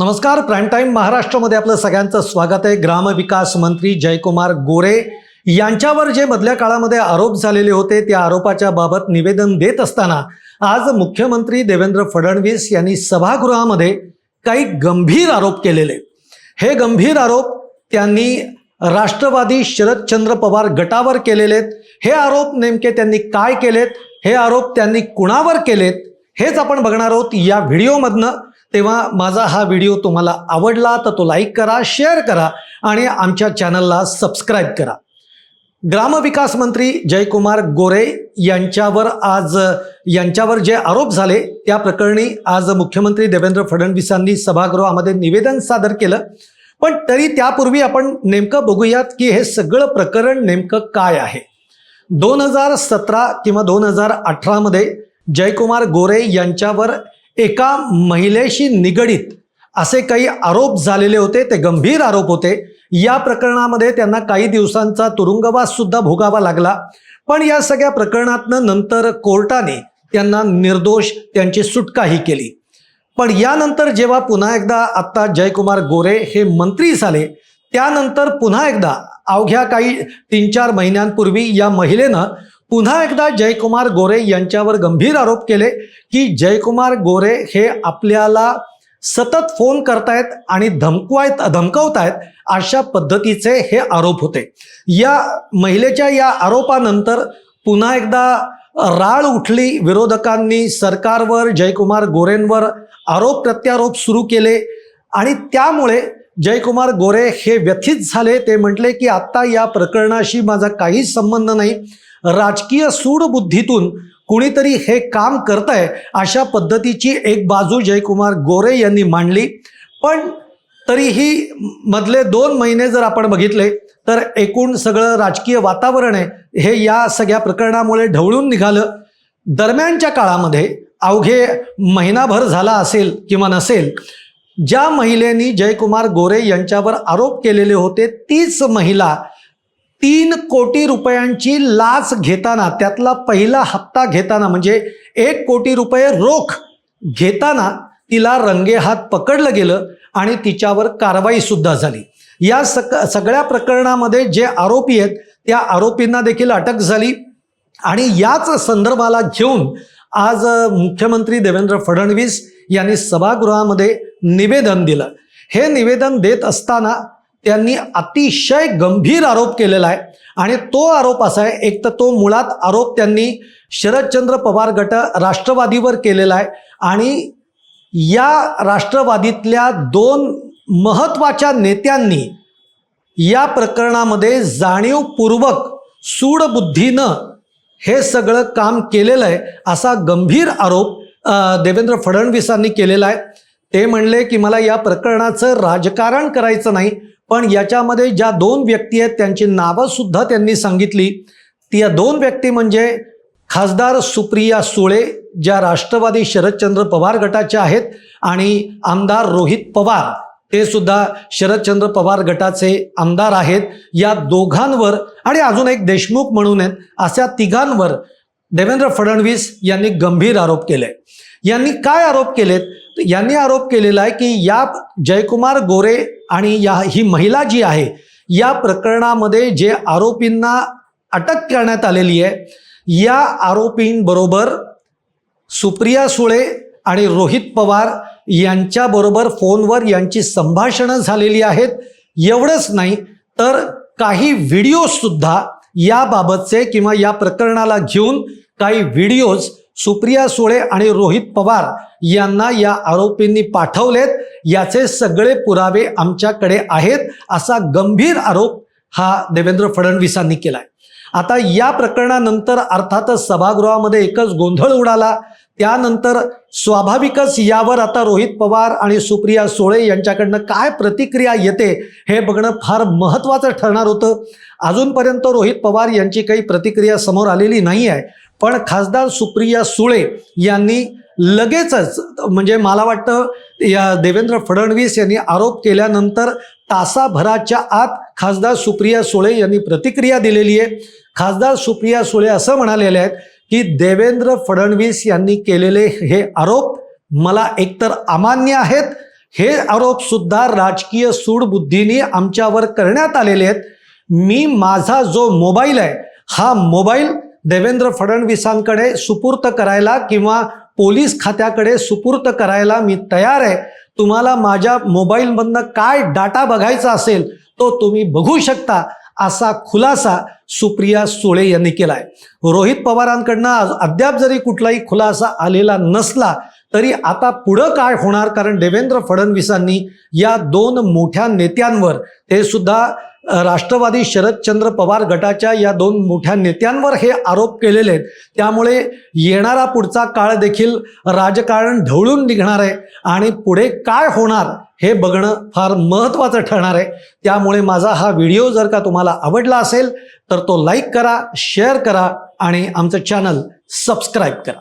नमस्कार prime time महाराष्ट्रामध्ये आपलं सगळ्यांचं स्वागत आहे. ग्रामविकास मंत्री जयकुमार गोरे यांच्यावर जे मधल्या काळामध्ये आरोप झालेले होते त्या आरोपाच्या बाबत निवेदन देत असताना आज मुख्यमंत्री देवेंद्र फडणवीस यांनी सभागृहामध्ये काही गंभीर आरोप केलेले. हे गंभीर आरोप त्यांनी राष्ट्रवादी शरदचंद्र पवार गटावर केलेले आहेत हे आरोप नेमके त्यांनी काय केलेत? हे आरोप त्यांनी कुणावर केलेत? हेच आपण बघणार आहोत या व्हिडिओमधनं. तेव्हा माझा हा व्हिडिओ तुम्हाला आवडला तर तो लाईक करा शेअर करा आणि आमच्या चॅनलला सबस्क्राईब करा. ग्रामविकास मंत्री जयकुमार गोरे यांच्यावर आज यांच्यावर जे आरोप झाले त्या प्रकरणी आज मुख्यमंत्री देवेंद्र फडणवीसांनी सभागृहामध्ये निवेदन सादर केलं. पण तरी त्यापूर्वी आपण नेमकं बघूयात की हे सगळं प्रकरण नेमकं काय आहे. दोन हजार सतरा किंवा दोन हजार अठरामध्ये जयकुमार गोरे यांच्यावर एका महिलेशी निगडीत असे काही आरोप झालेले होते ते गंभीर आरोप होते. या प्रकरणामध्ये त्यांना काही दिवसांचा तुरुंगवास सुद्धा भोगावा लागला. पण या सगळ्या प्रकरणातनं नंतर कोर्टाने त्यांना निर्दोष त्यांची सुटकाही केली. पण यानंतर जेव्हा पुन्हा एकदा आत्ता जयकुमार गोरे हे मंत्री झाले त्यानंतर पुन्हा एकदा अवघ्या काही तीन चार महिन्यांपूर्वी या महिलेनं पुन्हा एकदा जयकुमार गोरे यांच्यावर गंभीर आरोप केले की जयकुमार गोरे हे आपल्याला सतत फोन करतायत आणि धमकवायत धमकवतायत अशा पद्धतीचे हे आरोप होते. या महिलेच्या या आरोपानंतर पुन्हा एकदा राळ उठली. विरोधकांनी सरकारवर जयकुमार गोरेंवर आरोप प्रत्यारोप सुरू केले आणि त्यामुळे जयकुमार गोरे हे व्यथित झाले. ते म्हटले की आत्ता या प्रकरणाशी माझा काहीच संबंध नाही. राजकीय सूडबुद्धीतून कुणीतरी हे काम करत आहे अशा पद्धतीची एक बाजू जयकुमार गोरे यांनी मांडली. पण तरीही मधले दोन महिने जर आपण बघितले तर एकूण सगळं राजकीय वातावरण आहे हे या सगळ्या प्रकरणामुळे ढवळून निघालं. दरम्यानच्या काळामध्ये अवघे महिनाभर झाला असेल किंवा नसेल ज्या महिलेनी जयकुमार गोरे यांच्यावर आरोप केलेले होते तीच महिला तीन कोटी रुपयांची लाच घेताना त्यातला पहिला हप्ता घेताना म्हणजे एक कोटी रुपये रोख घेताना तिला रंगेहात पकडलं गेलं आणि तिच्यावर कारवाई सुद्धा झाली. या सक सगळ्या प्रकरणामध्ये जे आरोपी आहेत त्या आरोपींना देखील अटक झाली आणि याच संदर्भाला घेऊन आज मुख्यमंत्री देवेंद्र फडणवीस यांनी सभागृहामध्ये निवेदन दिलं. हे निवेदन देत असताना त्यांनी अतिशय गंभीर आरोप केलेला आहे. आणि तो आरोप असा आहे एक तर तो मुळात आरोप त्यांनी शरदचंद्र पवार गट राष्ट्रवादीवर केलेला आहे. आणि या राष्ट्रवादीतल्या दोन महत्त्वाच्या नेत्यांनी या प्रकरणामध्ये जाणीवपूर्वक सूडबुद्धीनं हे सगळं काम केलेलं आहे असा गंभीर आरोप देवेंद्र फडणवीसांनी केलेला आहे. ते म्हणले की मला या प्रकरणाचं राजकारण करायचं नाही पण याच्यामध्ये ज्या दोन व्यक्ती आहेत त्यांची नावंसुद्धा त्यांनी सांगितली. त्या दोन व्यक्ती म्हणजे खासदार सुप्रिया सुळे ज्या राष्ट्रवादी शरदचंद्र पवार गटाच्या आहेत आणि आमदार रोहित पवार. ते सुद्धा शरदचंद्र पवार गटाचे आमदार आहेत. या दोघांवर आणि अजून एक देशमुख म्हणून आहेत अशा तिघांवर देवेंद्र फडणवीस यांनी गंभीर आरोप केले. यांनी काय आरोप केलेत? यांनी आरोप केलेला आहे की या जयकुमार गोरे आणि या ही महिला जी आहे या प्रकरणामध्ये जे आरोपींना अटक करण्यात आलेली आहे या आरोपींबरोबर सुप्रिया सुळे आणि रोहित पवार यांच्याबरोबर फोनवर यांची संभाषणं झालेली आहेत. एवढंच नाही तर काही व्हिडिओजसुद्धा याबाबतचे किंवा या प्रकरणाला घेऊन काही व्हिडिओज सुप्रिया सुळे आणि रोहित पवार यांना या आरोपींनी पाठवलेत. याचे सगळे पुरावे आमच्याकडे आहेत असा गंभीर आरोप हा देवेंद्र फडणवीसांनी केलाय. आता या प्रकरणानंतर अर्थातच सभागृहामध्ये एकच गोंधळ उडाला. त्यानंतर स्वाभाविकच यावर आता रोहित पवार आणि सुप्रिया सुळे यांच्याकडनं काय प्रतिक्रिया येते हे बघणं फार महत्त्वाचं ठरणार होतं. अजूनपर्यंत रोहित पवार यांची काही प्रतिक्रिया समोर आलेली नाही आहे पण खासदार सुप्रिया सुळे यांनी लगेचच म्हणजे मला वाटतं या देवेंद्र फडणवीस यांनी आरोप केल्यानंतर तासाभराच्या आत खासदार सुप्रिया सुळे यांनी प्रतिक्रिया दिलेली आहे. खासदार सुप्रिया सुळे असं म्हणालेले आहेत की देवेंद्र फडणवीस यांनी केलेले हे आरोप मला एकतर अमान्य आहेत. हे आरोप सुद्धा राजकीय सूडबुद्धीने आमच्यावर करण्यात आलेले आहेत. मी माझा जो मोबाईल आहे हा मोबाईल देवेंद्र फडणवीसांकडे सुपूर्त करायला किंवा पोलीस खात्याकडे सुपूर्त करायला मी तयार आहे. तुम्हाला माझ्या मोबाईलमधनं काय डाटा बघायचा असेल तो तुम्ही बघू शकता असा खुलासा सुप्रिया सुळे यांनी केलाय. रोहित पवारांकडनं आज- अद्याप जरी कुठलाही खुलासा आलेला नसला तरी आता पुढं काय होणार? कारण देवेंद्र फडणवीसांनी या दोन मोठ्या नेत्यांवर ते सुद्धा राष्ट्रवादी शरदचंद्र पवार गटाच्या या दोन मोठ्या नेत्यांवर हे आरोप केलेले आहेत. त्यामुळे येणारा पुढचा काळ देखील राजकारण ढवळून निघणार आहे आणि पुढे काय होणार हे बघणं फार महत्त्वाचं ठरणार आहे. त्यामुळे माझा हा व्हिडिओ जर का तुम्हाला आवडला असेल तर तो लाईक करा शेअर करा आणि आमचं चॅनल सबस्क्राईब करा.